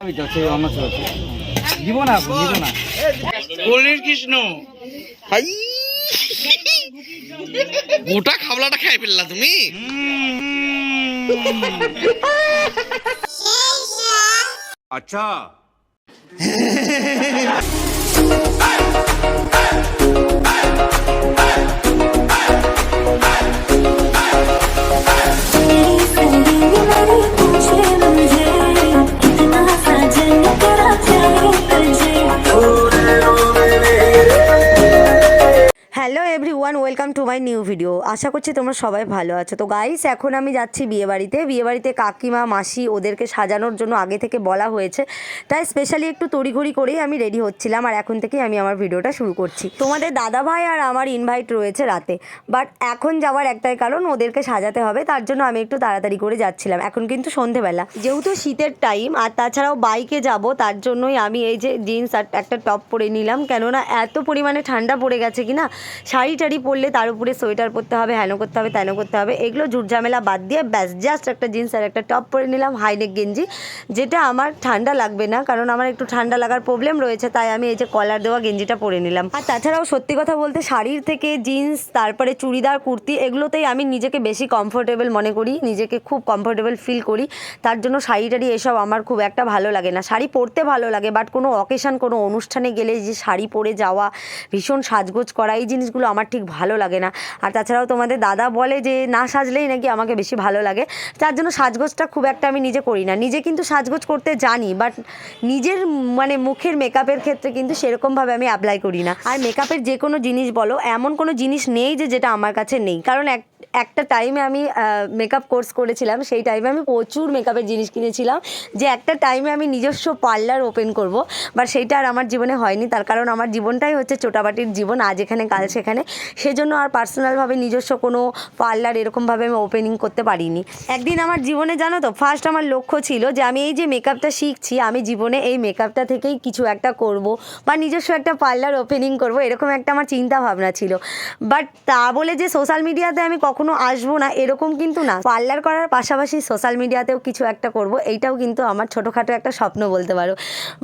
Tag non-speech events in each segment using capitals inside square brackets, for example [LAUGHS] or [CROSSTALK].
জীবন জীবন হরির কৃষ্ণ। হাই। গোটা খাবলাটা খাই ফেললা তুমি। আচ্ছা। ভিডিও আশা করছি তোমরা সবাই ভালো আছো। তো গাইস এখন আমি যাচ্ছি বিয়েবাড়িতে বিয়েবাড়িতে কাকিমা, মাসি ওদেরকে সাজানোর জন্য আগে থেকে বলা হয়েছে। তাই স্পেশালি একটু তড়িঘড়ি করেই আমি রেডি হচ্ছিলাম আর এখন থেকেই আমি আমার ভিডিওটা শুরু করছি। তোমাদের দাদা ভাই আর আমার ইনভাইট রয়েছে রাতে। বাট এখন যাওয়ার একটাই কারণ, ওদেরকে সাজাতে হবে। তার জন্য আমি একটু তাড়াতাড়ি করে যাচ্ছিলাম। এখন কিন্তু সন্ধেবেলা। যেহেতু শীতের টাইম আর তাছাড়াও বাইকে যাব, তার জন্যই আমি এই যে জিন্স আর একটা টপ পরে নিলাম। কেননা এত পরিমাণে ঠান্ডা পড়ে গেছে কি না শাড়ি টাড়ি পরলে তার উপরে সোয়েটার পরতে হবে, হ্যানো করতে হবে, ত্যানো করতে হবে। এগুলো ঝুটঝামেলা বাদ দিয়ে ব্যাস জাস্ট একটা জিন্স আর একটা টপ পরে নিলাম হাইনেক গেঞ্জি, যেটা আমার ঠান্ডা লাগবে না, কারণ আমার একটু ঠান্ডা লাগার প্রবলেম রয়েছে, তাই আমি এই যে কলার দেওয়া গেঞ্জিটা পরে নিলাম। আর তাছাড়াও সত্যি কথা বলতে শাড়ির থেকে জিন্স তারপরে চুড়িদার, কুর্তি, এগুলোতেই আমি নিজেকে বেশি কমফোর্টেবল মনে করি, নিজেকে খুব কমফোর্টেবল ফিল করি। তার জন্য শাড়ি টাড়ি এসব আমার খুব একটা ভালো লাগে না। শাড়ি পরতে ভালো লাগে বাট কোনো অকেশন কোনো অনুষ্ঠানে গেলে যে শাড়ি পরে যাওয়া, ভীষণ সাজগোজ করা, এই জিনিসগুলো আমার ঠিক ভালো লাগে না। তাছাড়াও তোমাদের দাদা বলে যে না সাজলেই নাকি আমাকে বেশি ভালো লাগে। তার জন্য সাজগোজটা খুব একটা আমি নিজে করি না। নিজে কিন্তু সাজগোজ করতে জানি বাট নিজের মানে মুখের মেকআপের ক্ষেত্রে কিন্তু সেরকমভাবে আমি অ্যাপ্লাই করি না। আর মেকআপের যে কোনো জিনিস বলো, এমন কোনো জিনিস নেই যে যেটা আমার কাছে নেই। কারণ এক একটা টাইমে আমি মেকআপ কোর্স করেছিলাম, সেই টাইমে আমি প্রচুর মেকআপের জিনিস কিনেছিলাম, যে একটা টাইমে আমি নিজস্ব পার্লার ওপেন করব বাট সেইটা আর আমার জীবনে হয়নি, তার কারণ আমার জীবনটাই হচ্ছে চোটাবাটির জীবন, আজ এখানে, কাল সেখানে, সেজন্য আর পার্সোনালভাবে নিজস্ব কোনো পার্লার এরকমভাবে আমি ওপেনিং করতে পারিনি। একদিন আমার জীবনে, জানো তো ফার্স্ট আমার লক্ষ্য ছিল যে আমি এই যে মেকআপটা শিখছি, আমি জীবনে এই মেকআপটা থেকেই কিছু একটা করব, বা নিজস্ব একটা পার্লার ওপেনিং করব, এরকম একটা আমার চিন্তা ভাবনা ছিল। বাট তা বলে যে সোশ্যাল মিডিয়াতে আমি কখনো আসব না, এরকম কিন্তু না। পার্লার করার পাশাপাশি সোশ্যাল মিডিয়াতেও কিছু একটা করব, এইটাও কিন্তু আমার ছোটোখাটো একটা স্বপ্ন বলতে পারো।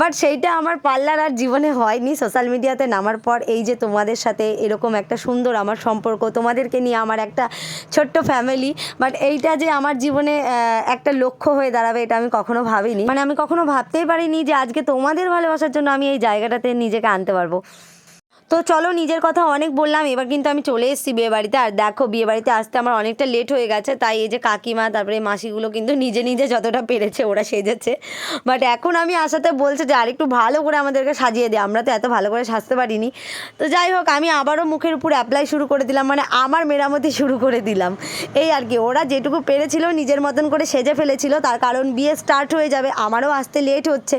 বাট সেইটা আমার পার্লার আর জীবনে হয়নি সোশ্যাল মিডিয়াতে নামার পর এই যে তোমাদের সাথে এরকম একটা সুন্দর আমার সম্পর্ক, তোমাদেরকে নিয়ে আমার একটা ছোট্ট ফ্যামিলি বাট এইটা যে আমার জীবনে একটা লক্ষ্য হয়ে দাঁড়াবে এটা আমি কখনো ভাবিনি। মানে আমি কখনো ভাবতেই পারিনি যে আজকে তোমাদের ভালোবাসার জন্য আমি এই জায়গাটাতে নিজেকে আনতে পারব। তো চলো নিজের কথা অনেক বললাম, এবার কিন্তু আমি চলে এসেছি বিয়ে বাড়িতে। আর দেখো, বিয়ে বাড়িতে আসতে আমার অনেকটা লেট হয়ে গেছে, তাই এই যে কাকিমা, তারপরে মাসিগুলো কিন্তু নিজে নিজে যতটা পেরেছে ওরা সেজেছে। বাট এখন আমি আসাতে বলছে যে আরেকটু ভালো করে আমাদেরকে সাজিয়ে দে, আমরা তো এত ভালো করে সাজতে পারিনি। তো যাই হোক, আমি আবারও মুখের উপর অ্যাপ্লাই শুরু করে দিলাম মানে আমার মেরামতি শুরু করে দিলাম। এই আর কি, ওরা যেটুকু পেরেছিল নিজের মতন করে সেজে ফেলেছিল, তার কারণ বিয়ে স্টার্ট হয়ে যাবে, আমারও আসতে লেট হচ্ছে।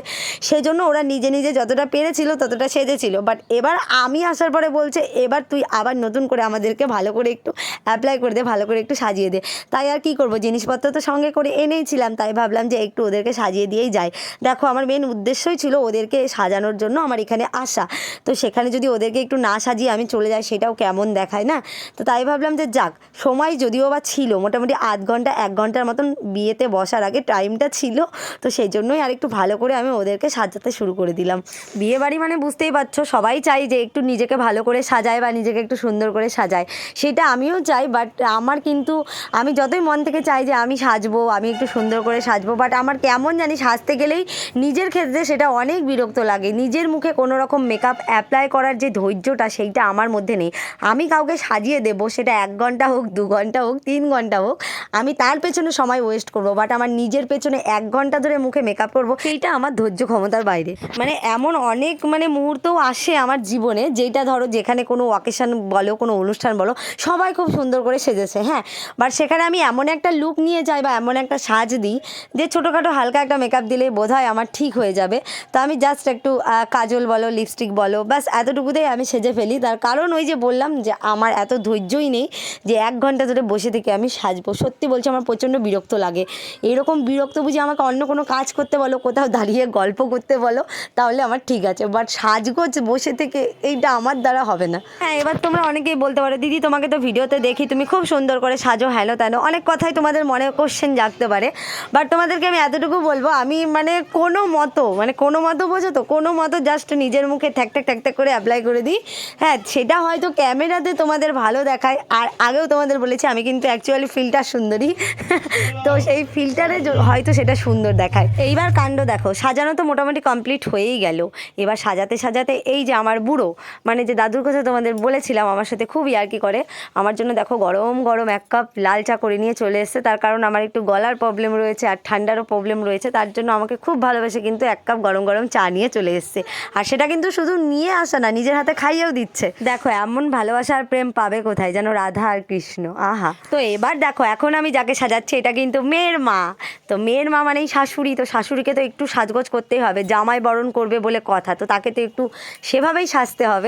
সেজন্য ওরা নিজে নিজে যতটা পেরেছিল ততটা সেজেছিল। বাট এবার আমি আসার পরে বলছে, এবার তুই আবার নতুন করে আমাদেরকে ভালো করে একটু অ্যাপ্লাই করে দে, ভালো করে একটু সাজিয়ে দে। তাই আর কি করব? জিনিসপত্র তো সঙ্গে করে এনেইছিলাম, তাই ভাবলাম যে একটু ওদেরকে সাজিয়ে দিয়েই যাই। দেখো, আমার মেন উদ্দেশ্যই ছিল ওদেরকে সাজানোর জন্য আমার এখানে আসা। তো সেখানে যদি ওদেরকে একটু না সাজিয়ে আমি চলে যাই, সেটাও কেমন দেখায়, না? তো তাই ভাবলাম যে যাক, সময় যদিও বা ছিল, মোটামুটি আধ ঘণ্টা, এক ঘণ্টার মতন বিয়েতে বসার আগে টাইমটা ছিল, তো সেই জন্যই আর একটু ভালো করে আমি ওদেরকে সাজাতে শুরু করে দিলাম। বিয়ে বাড়ি মানে বুঝতেই পারছ, সবাই চাই যে একটু নিজেকে ভালো করে সাজায় বা নিজেকে একটু সুন্দর করে সাজায়। সেটা আমিও চাই বাট আমার কিন্তু, আমি যতই মন থেকে চাই যে আমি সাজবো, আমি একটু সুন্দর করে সাজবো বাট আমার কেমন জানি সাজতে গেলেই নিজের ক্ষেত্রে সেটা অনেক বিরক্ত লাগে। নিজের মুখে কোনো রকম মেকআপ অ্যাপ্লাই করার যে ধৈর্যটা, সেইটা আমার মধ্যে নেই। আমি কাউকে সাজিয়ে দেবো, সেটা এক ঘণ্টা হোক, দু ঘণ্টা হোক, তিন ঘণ্টা হোক, আমি তার পেছনে সময় ওয়েস্ট করব বাট আমার নিজের পেছনে এক ঘণ্টা ধরে মুখে মেকআপ করব, সেইটা আমার ধৈর্য ক্ষমতার বাইরে। মানে এমন অনেক মানে মুহূর্তও আসে আমার জীবনে যেটা ধরো যেখানে কোনো অকেশন বলো, কোনো অনুষ্ঠান বলো, সবাই খুব সুন্দর করে সেজেছে হ্যাঁ? বাট সেখানে আমি এমন একটা লুক নিয়ে যাই বা এমন একটা সাজ দিই যে ছোটোখাটো হালকা একটা মেকআপ দিলে বোধ হয় আমার ঠিক হয়ে যাবে। তো আমি জাস্ট একটু কাজল বলো লিপস্টিক বলো, ব্যাস এতটুকুতেই আমি সেজে ফেলি। তার কারণ ওই যে বললাম যে আমার এত ধৈর্যই নেই যে এক ঘণ্টা ধরে বসে থেকে আমি সাজবো। সত্যি বলছি আমার প্রচণ্ড বিরক্ত লাগে। এরকম বিরক্ত বুঝি আমাকে অন্য কোনো কাজ করতে বলো, কোথাও দাঁড়িয়ে গল্প করতে বলো, তাহলে আমার ঠিক আছে। বাট সাজগোজ বসে থেকে এইটা আমার দ্বারা হবে না। হ্যাঁ এবার তোমরা অনেকেই বলতে পারো, দিদি, তোমাকে তো ভিডিওতে দেখি, তুমি খুব সুন্দর করে সাজো, হ্যালো তেন অনেক কথাই তোমাদের মনে কোশ্চেন জাগতে পারে। বাট তোমাদেরকে আমি এতটুকু বলব, আমি মানে কোনো মতো মানে কোনো মতো বোঝো তো, কোনো মতো জাস্ট নিজের মুখে ঠ্যাক ঠ্যাক করে অ্যাপ্লাই করে দিই। হ্যাঁ সেটা হয়তো ক্যামেরাতে তোমাদের ভালো দেখায়, আর আগেও তোমাদের বলেছি, আমি কিন্তু অ্যাকচুয়ালি ফিল্টার সুন্দরী। [LAUGHS] তো সেই ফিল্টারে হয়তো সেটা সুন্দর দেখায়। এইবার কাণ্ড দেখো, সাজানো তো মোটামুটি কমপ্লিট হয়েই গেল। এবার সাজাতে সাজাতে এই যে আমার বুড়ো মানে যে দাদুর কথা তোমাদের বলেছিলাম, আমার সাথে খুব ইয়ার্কি করে। আমার জন্য দেখো গরম গরম এক কাপ লাল চা করে নিয়ে চলে এসেছে। তার কারণ আমার একটু গলার প্রবলেম রয়েছে আর ঠান্ডারও প্রবলেম রয়েছে। তার জন্য আমাকে খুব ভালোবেসে কিন্তু এক কাপ গরম গরম চা নিয়ে চলে এসেছে। আর সেটা কিন্তু শুধু নিয়ে আসা না, নিজের হাতে খাইয়েও দিচ্ছে। দেখো, এমন ভালোবাসা আর প্রেম পাবে কোথায়? যেন রাধা আর কৃষ্ণ। আহা। তো এবার দেখো, এখন আমি যাকে সাজাচ্ছি, এটা কিন্তু মেয়ের মা। তো মেয়ের মা মানেই শাশুড়ি। তো শাশুড়িকে তো একটু সাজগোজ করতেই হবে, জামাই বরণ করবে বলে কথা। তো তাকে তো একটু সেভাবেই সাজতে হবে।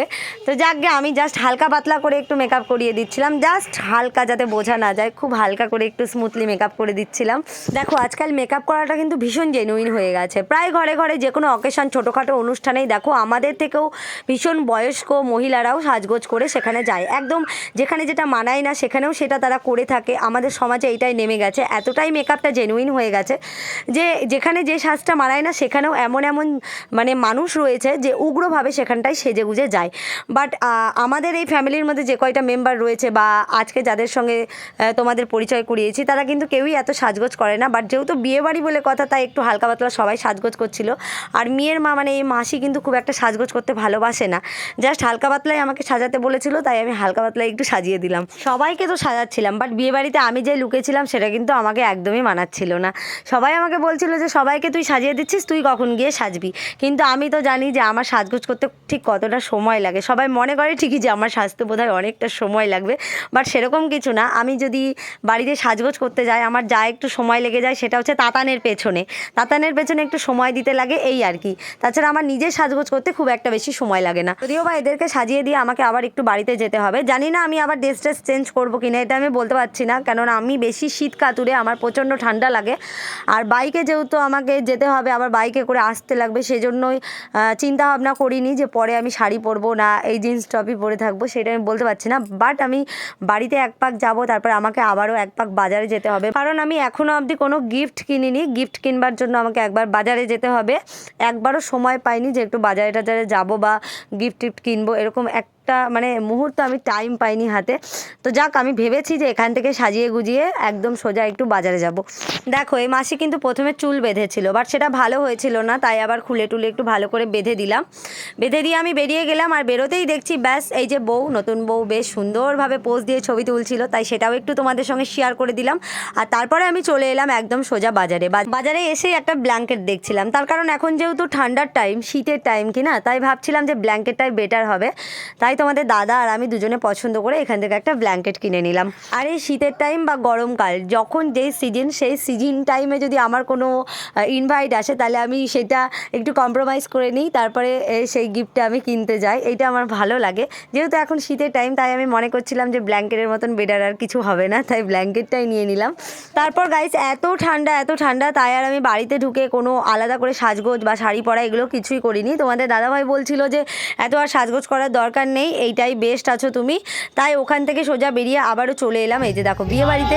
তো যাকগে, আমি জাস্ট হালকা পাতলা করে একটু মেকআপ করিয়ে দিচ্ছিলাম। জাস্ট হালকা যাতে বোঝা না যায়, খুব হালকা করে একটু স্মুথলি মেকআপ করে দিচ্ছিলাম। দেখো, আজকাল মেকআপ করাটা কিন্তু ভীষণ জেনুইন হয়ে গেছে। প্রায় ঘরে ঘরে যে কোনো অকেশন ছোটোখাটো অনুষ্ঠানেই দেখো, আমাদের থেকেও ভীষণ বয়স্ক মহিলারাও সাজগোজ করে সেখানে যায়। একদম যেখানে যেটা মানায় না, সেখানেও সেটা তারা করে থাকে। আমাদের সমাজে এইটাই নেমে গেছে। এতটাই মেকআপটা জেনুইন হয়ে গেছে যে, যেখানে যে সাজটা মানায় না, সেখানেও এমন এমন মানে মানুষ রয়েছে যে উগ্রভাবে সেখানটায় সেজে গুজে যায়। বাট আমাদের এই ফ্যামিলির মধ্যে যে কয়টা মেম্বার রয়েছে বা আজকে যাদের সঙ্গে তোমাদের পরিচয় করিয়েছি তারা কিন্তু কেউই এত সাজগোজ করে না। বাট যেহেতু বিয়ে বাড়ি বলে কথা, তাই একটু হালকা পাতলা সবাই সাজগোজ করছিল। আর মেয়ের মা মানে এই মাসি কিন্তু খুব একটা সাজগোজ করতে ভালোবাসে না। জাস্ট হালকা পাতলাই আমাকে সাজাতে বলেছিল, তাই আমি হালকা পাতলাই একটু সাজিয়ে দিলাম। সবাইকে তো সাজাচ্ছিলাম বাট বিয়েবাড়িতে আমি যে লুকেছিলাম, সেটা কিন্তু আমাকে একদমই মানাচ্ছিল না। সবাই আমাকে বলছিল যে, সবাইকে তুই সাজিয়ে দিচ্ছিস, তুই কখন গিয়ে সাজবি? কিন্তু আমি তো জানি যে, আমার সাজগোজ করতে ঠিক কতটা সময় লাগে। সবাই মনে করে ঠিকই যে আমার সাজতে বোধ অনেকটা সময় লাগবে বাট সেরকম কিছু না। আমি যদি বাড়িতে সাজগোজ করতে যাই আমার যা একটু সময় লেগে যায় সেটা হচ্ছে তাতানের পেছনে। তাতানের পেছনে একটু সময় দিতে লাগে এই আর কি। তাছাড়া আমার নিজের সাজগোজ করতে খুব একটা বেশি সময় লাগে না। যদিও বা এদেরকে সাজিয়ে দিয়ে আমাকে আবার একটু বাড়িতে যেতে হবে। জানি না আমি আবার ড্রেস ট্রেস চেঞ্জ করব কিনা এটা আমি বলতে পারছি না। কেননা আমি বেশি শীত কাতুরে আমার প্রচণ্ড ঠান্ডা লাগে। আর বাইকে যেহেতু আমাকে যেতে হবে আবার বাইকে করে আসতে লাগবে সেজন্যই আহ, চিন্তা ভাবনা করিনি যে পরে আমি শাড়ি পরবো না, এই জিন্স টপই পরে থাকব, সেটা আমি বলতে পারছি না। বাট আমি বাড়িতে এক পাক যাব, তারপর আমাকে আবারও এক পাক বাজারে যেতে হবে। কারণ আমি এখনও অবধি কোনো গিফট কিনিনি। গিফট কিনবার জন্য আমাকে একবার বাজারে যেতে হবে। একবারও সময় পাইনি যে একটু বাজারে টাজারে যাব বা গিফট টিফট কিনবো, এরকম এক একটা মানে মুহূর্ত আমি টাইম পাইনি হাতে। তো যাক, আমি ভেবেছি যে এখান থেকে সাজিয়ে গুজিয়ে একদম সোজা একটু বাজারে যাব। দেখো, এই মাসি কিন্তু প্রথমে চুল বেঁধেছিল বাট সেটা ভালো হয়েছিল না, তাই আবার খুলে টুলে একটু ভালো করে বেঁধে দিলাম। বেঁধে দিয়ে আমি বেরিয়ে গেলাম আর বেরোতেই দেখছি, ব্যাস, এই যে বউ, নতুন বউ বেশ সুন্দরভাবে পোজ দিয়ে ছবি তুলছিল, তাই সেটাও একটু তোমাদের সঙ্গে শেয়ার করে দিলাম। আর তারপরে আমি চলে এলাম একদম সোজা বাজারে। বাজারে এসেই একটা ব্ল্যাঙ্কেট দেখছিলাম, তার কারণ এখন যেহেতু ঠান্ডার টাইম শীতের টাইম কি না তাই ভাবছিলাম যে ব্ল্যাঙ্কেটটাই বেটার হবে। তাই তোমাদের দাদা আর আমি দুজনে পছন্দ করে এখান থেকে একটা ব্ল্যাঙ্কেট কিনে নিলাম। আর এই শীতের টাইম বা গরমকাল, যখন যেই সিজন সেই সিজন টাইমে যদি আমার কোনো ইনভাইট আসে, তাহলে আমি সেটা একটু কম্প্রোমাইজ করে নিই, তারপরে সেই গিফটটা আমি কিনতে যাই। এটা আমার ভালো লাগে। যেহেতু এখন শীতের টাইম তাই আমি মনে করছিলাম যে ব্ল্যাঙ্কেটের মতন বেটার আর কিছু হবে না, তাই ব্ল্যাঙ্কেটটাই নিয়ে নিলাম। তারপর গাইস এত ঠান্ডা এত ঠান্ডা, তাই আর আমি বাড়িতে ঢুকে কোনো আলাদা করে সাজগোজ বা শাড়ি পরা এগুলো কিছুই করিনি। তোমাদের দাদাভাই বলছিল যে এত আর সাজগোজ করার দরকার নেই। এইটাই বেস্ট আছো তুমি। তাই ওখান থেকে সোজা বেরিয়ে আবারও চলে এলাম। এই যে দেখো বিয়ে বাড়িতে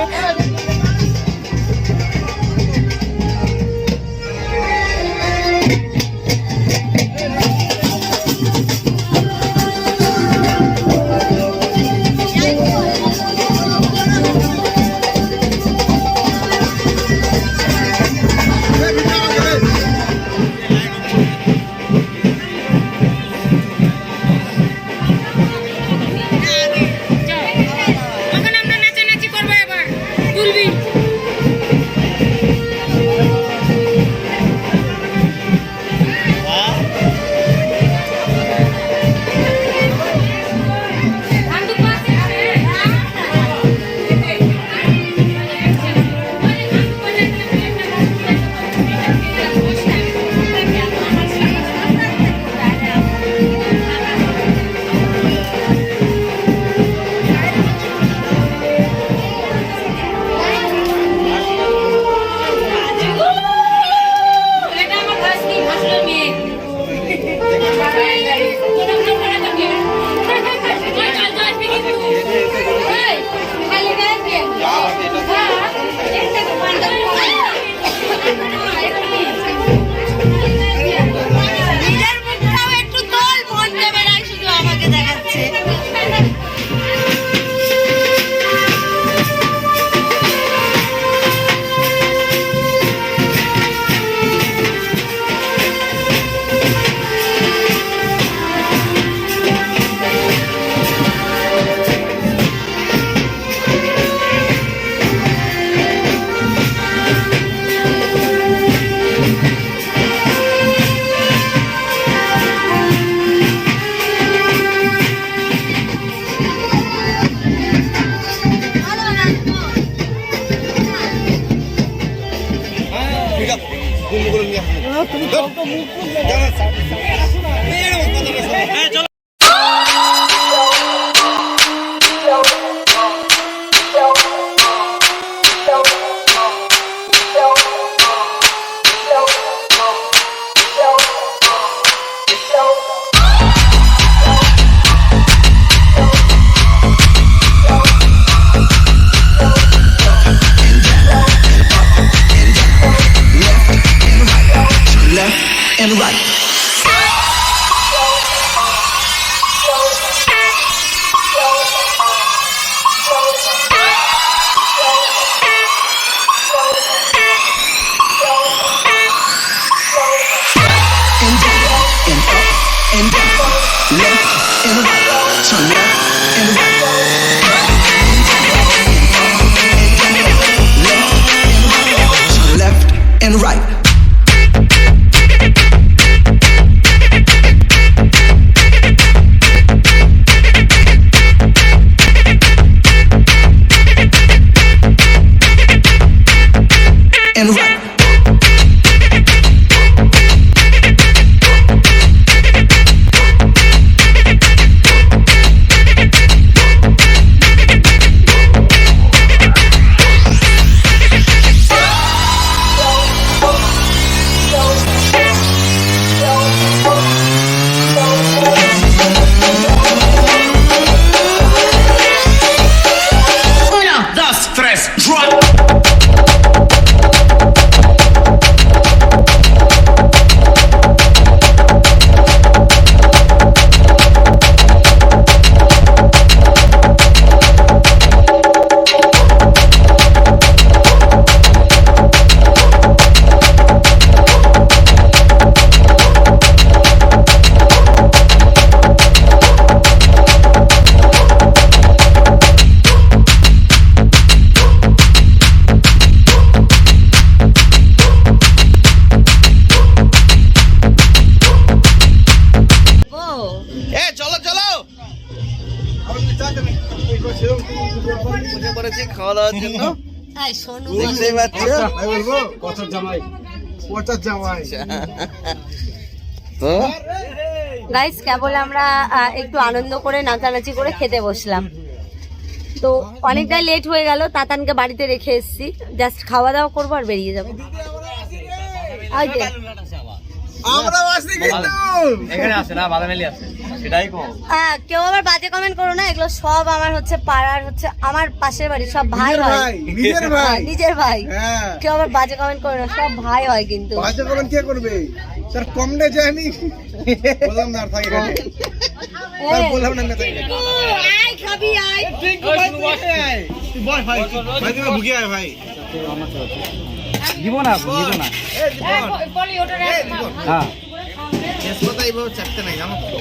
Let's দাওয়ার জন্য? দেখতেই পাচ্ছ তো? গাইস কেবল আমরা একটু আনন্দ করে নাচানাচি করে খেতে বসলাম। তো অনেকটাই লেট হয়ে গেল তাতানকে বাড়িতে রেখে এসেছি। জাস্ট খাওয়া দাওয়া করব আর বেরিয়ে যাব। এখানে আছে না বাদামেলি আছে সেটাই কো আহ, কেউ আবার বাজে কমেন্ট করো না এগুলো সব আমার হচ্ছে পাড়ার হচ্ছে আমার পাশের বাড়ি সব ভাই হয়। নিজের ভাই। হ্যাঁ, নিজের ভাই। হ্যাঁ। কেউ আবার বাজে কমেন্ট করো না সব ভাই হয় কিন্তু। বাজে কমেন্ট কে করবে? তার কম নে বললাম না আর থাকে এখানে তার বললাম না না থাকে। আয় খাবি আয়। তুই বল ভাই ভাই তুমি ভুগে আয় ভাই। দিব না আপু, দিব না হ্যাঁ। কথা এইভাবে চাপতে নাই জানো তো?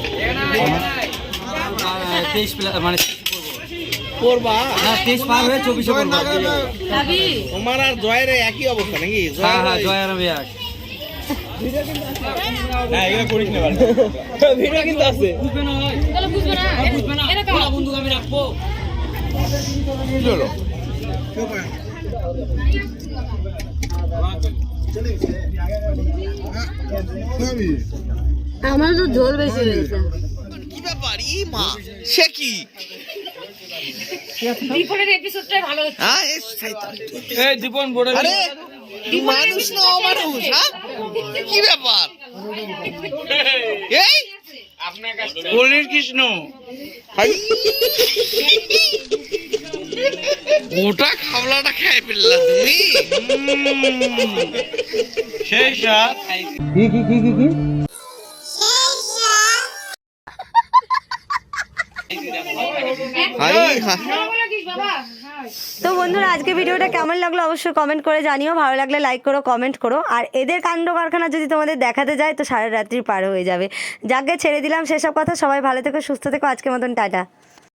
তেইশ মানে করবা? না তেইশ পার হয়ে চব্বিশে করব। তোমার আর জয়ের একই অবস্থা নাকি? হ্যাঁ হ্যাঁ জয় আর আমি এক। হ্যাঁ আমার তো ঝোল বেশি হয়েছে। কি ব্যাপার? ই মা সে কি? হ্যাঁ এ শয়তান। আরে মানুষ না অমানুষ হ্যাঁ? কি ব্যাপার? এই কৃষ্ণ। গোটা খাবলাটা খেয়ে ফেললা তুমি। সেই কি কি কি কি? তো বন্ধুরা আজকে ভিডিওটা কেমন লাগল অবশ্যই কমেন্ট করে জানিও। ভালো লাগলে লাইক করো কমেন্ট করো। আর এদের কাণ্ড কারখানা যদি তোমাদের দেখাতে যায় তো সারা রাত্রি পার হয়ে যাবে। যাকে ছেড়ে দিলাম সেসব কথা সবাই ভালো থেকো সুস্থ থেকো। আজকের মতন টাটা।